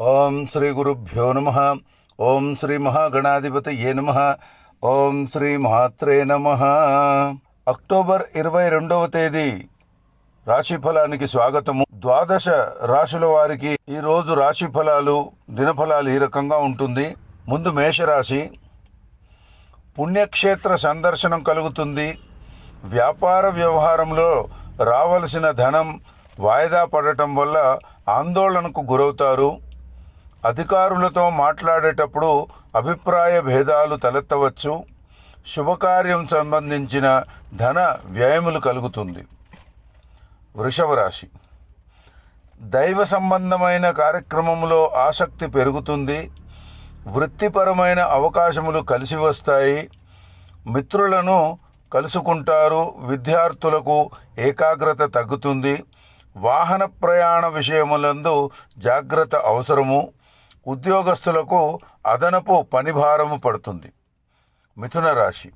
ఓం శ్రీ గురుభ్యో నమ. ఓం శ్రీ మహాగణాధిపతయే నమ. ఓం శ్రీ మహాత్రే నమ. అక్టోబర్ ఇరవై రెండవ తేదీ రాశి ఫలానికి స్వాగతము. ద్వాదశ రాశుల వారికి ఈరోజు రాశి ఫలాలు దినఫలాలు ఈ రకంగా ఉంటుంది. ముందు మేషరాశి. పుణ్యక్షేత్ర సందర్శనం కలుగుతుంది. వ్యాపార వ్యవహారంలో రావలసిన ధనం వాయిదా పడటం వల్ల ఆందోళనకు గురవుతారు. అధికారులతో మాట్లాడేటప్పుడు అభిప్రాయ భేదాలు తలెత్తవచ్చు. శుభకార్యం సంబంధించిన ధన వ్యయములు కలుగుతుంది. వృషభ రాశి. దైవ సంబంధమైన కార్యక్రమంలో ఆసక్తి పెరుగుతుంది. వృత్తిపరమైన అవకాశములు కలిసి వస్తాయి. మిత్రులను కలుసుకుంటారు. విద్యార్థులకు ఏకాగ్రత తగ్గుతుంది. వాహన ప్రయాణ విషయములందు జాగ్రత్త అవసరము. ఉద్యోగస్తులకు అదనపు పనిభారము పడుతుంది. మిథున రాశి.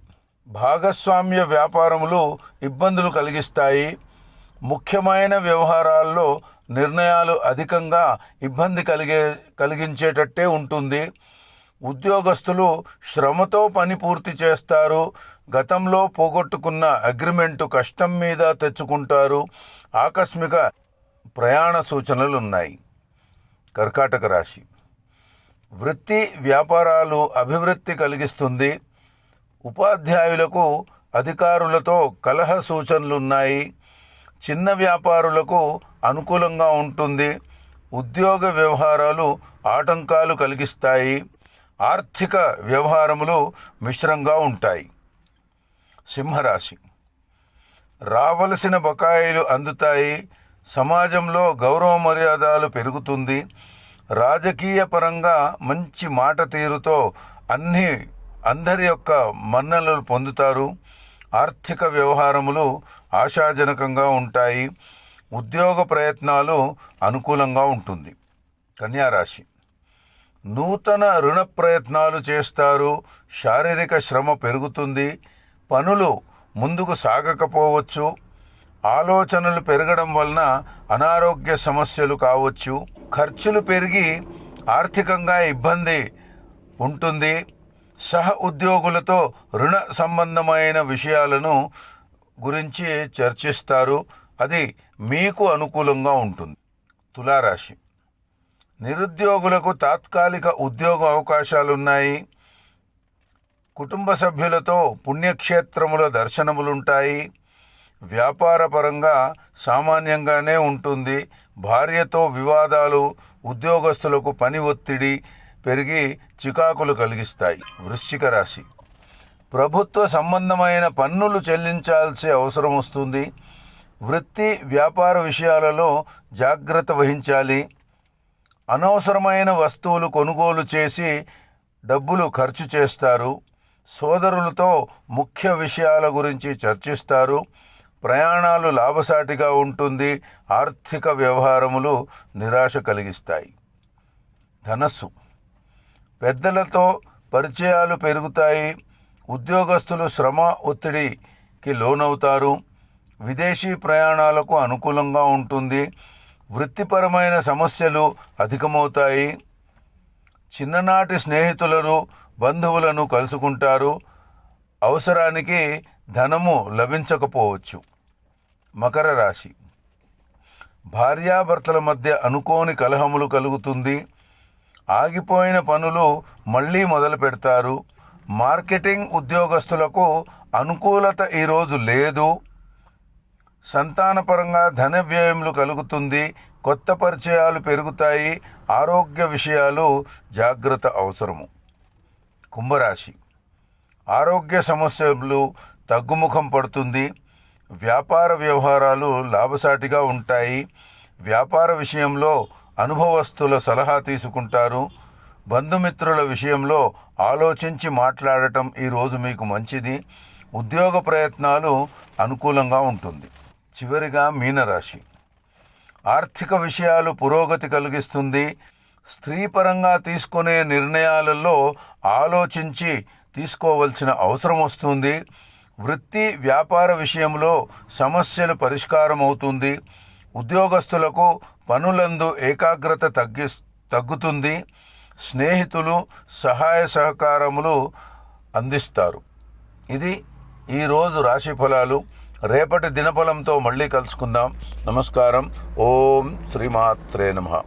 భాగస్వామ్య వ్యాపారములు ఇబ్బందులు కలిగిస్తాయి. ముఖ్యమైన వ్యవహారాల్లో నిర్ణయాలు అధికంగా ఇబ్బంది కలిగే కలిగించేటట్టే ఉంటుంది. ఉద్యోగస్తులు శ్రమతో పని పూర్తి చేస్తారు. గతంలో పోగొట్టుకున్న అగ్రిమెంటు కష్టం మీద తెచ్చుకుంటారు. ఆకస్మిక ప్రయాణ సూచనలు ఉన్నాయి కర్కాటక రాశి. వృత్తి వ్యాపారాలు అభివృద్ధి కలిగిస్తుంది. ఉపాధ్యాయులకు అధికారులతో కలహ సూచనలు ఉన్నాయి చిన్న వ్యాపారులకు అనుకూలంగా ఉంటుంది. ఉద్యోగ వ్యవహారాలు ఆటంకాలు కలిగిస్తాయి. ఆర్థిక వ్యవహారములు మిశ్రంగా ఉంటాయి. సింహరాశి. రావలసిన బకాయిలు అందుతాయి. సమాజంలో గౌరవ మర్యాదలు పెరుగుతుంది. రాజకీయ పరంగా మంచి మాట తీరుతో అన్ని అందరి యొక్క మన్ననలు పొందుతారు. ఆర్థిక వ్యవహారములు ఆశాజనకంగా ఉంటాయి. ఉద్యోగ ప్రయత్నాలు అనుకూలంగా ఉంటుంది. కన్యారాశి. నూతన రుణ ప్రయత్నాలు చేస్తారు. శారీరక శ్రమ పెరుగుతుంది. పనులు ముందుకు సాగకపోవచ్చు. ఆలోచనలు పెరగడం వలన అనారోగ్య సమస్యలు కావచ్చు ఖర్చులు పెరిగి ఆర్థికంగా ఇబ్బంది ఉంటుంది. సహ ఉద్యోగులతో రుణ సంబంధమైన విషయాలను గురించి చర్చిస్తారు. అది మీకు అనుకూలంగా ఉంటుంది. తులారాశి. నిరుద్యోగులకు తాత్కాలిక ఉద్యోగ అవకాశాలున్నాయి. కుటుంబ సభ్యులతో పుణ్యక్షేత్రముల దర్శనములుంటాయి. వ్యాపారపరంగా సామాన్యంగానే ఉంటుంది. భార్యతో వివాదాలు ఉద్యోగస్తులకు పని ఒత్తిడి పెరిగి చికాకులు కలిగిస్తాయి. వృశ్చిక రాశి. ప్రభుత్వ సంబంధమైన పన్నులు చెల్లించాల్సి అవసరం వస్తుంది. వృత్తి వ్యాపార విషయాలలో జాగ్రత్త వహించాలి. అనవసరమైన వస్తువులు కొనుగోలు చేసి డబ్బులు ఖర్చు చేస్తారు. సోదరులతో ముఖ్య విషయాల గురించి చర్చిస్తారు. ప్రయాణాలు లాభసాటిగా ఉంటుంది ఆర్థిక వ్యవహారములు నిరాశ కలిగిస్తాయి. ధనస్సు. పెద్దలతో పరిచయాలు పెరుగుతాయి ఉద్యోగస్తులు శ్రమ ఒత్తిడికి లోనవుతారు విదేశీ ప్రయాణాలకు అనుకూలంగా ఉంటుంది వృత్తిపరమైన సమస్యలు అధికమవుతాయి చిన్ననాటి స్నేహితులను బంధువులను కలుసుకుంటారు అవసరానికి ధనము లభించకపోవచ్చు. మకర రాశి. భార్యాభర్తల మధ్య అనుకోని కలహములు కలుగుతుంది. ఆగిపోయిన పనులు మళ్ళీ మొదలు పెడతారు. మార్కెటింగ్ ఉద్యోగస్తులకు అనుకూలత ఈరోజు లేదు. సంతానపరంగా ధన వ్యయములు కలుగుతుంది. కొత్త పరిచయాలు పెరుగుతాయి. ఆరోగ్య విషయాలు జాగ్రత్త అవసరము. కుంభరాశి. ఆరోగ్య సమస్యలు తగ్గుముఖం పడుతుంది. వ్యాపార వ్యవహారాలు లాభసాటిగా ఉంటాయి. వ్యాపార విషయంలో అనుభవస్తుల సలహా తీసుకుంటారు. బంధుమిత్రుల విషయంలో ఆలోచించి మాట్లాడటం ఈరోజు మీకు మంచిది. ఉద్యోగ ప్రయత్నాలు అనుకూలంగా ఉంటుంది. చివరిగా మీనరాశి. ఆర్థిక విషయాలు పురోగతి కలిగిస్తుంది. స్త్రీ పరంగా తీసుకునే నిర్ణయాలలో ఆలోచించి తీసుకోవలసిన అవసరం వస్తుంది. వృత్తి వ్యాపార విషయంలో సమస్యలు పరిష్కారం అవుతుంది ఉద్యోగస్తులకు పనులందు ఏకాగ్రత తగ్గి తగ్గుతుంది. స్నేహితులు సహాయ సహకారములు అందిస్తారు. ఇది ఈరోజు రాశి ఫలాలు. రేపటి దినఫలంతో మళ్ళీ కలుసుకుందాం. నమస్కారం. ఓం శ్రీమాత్రే నమః.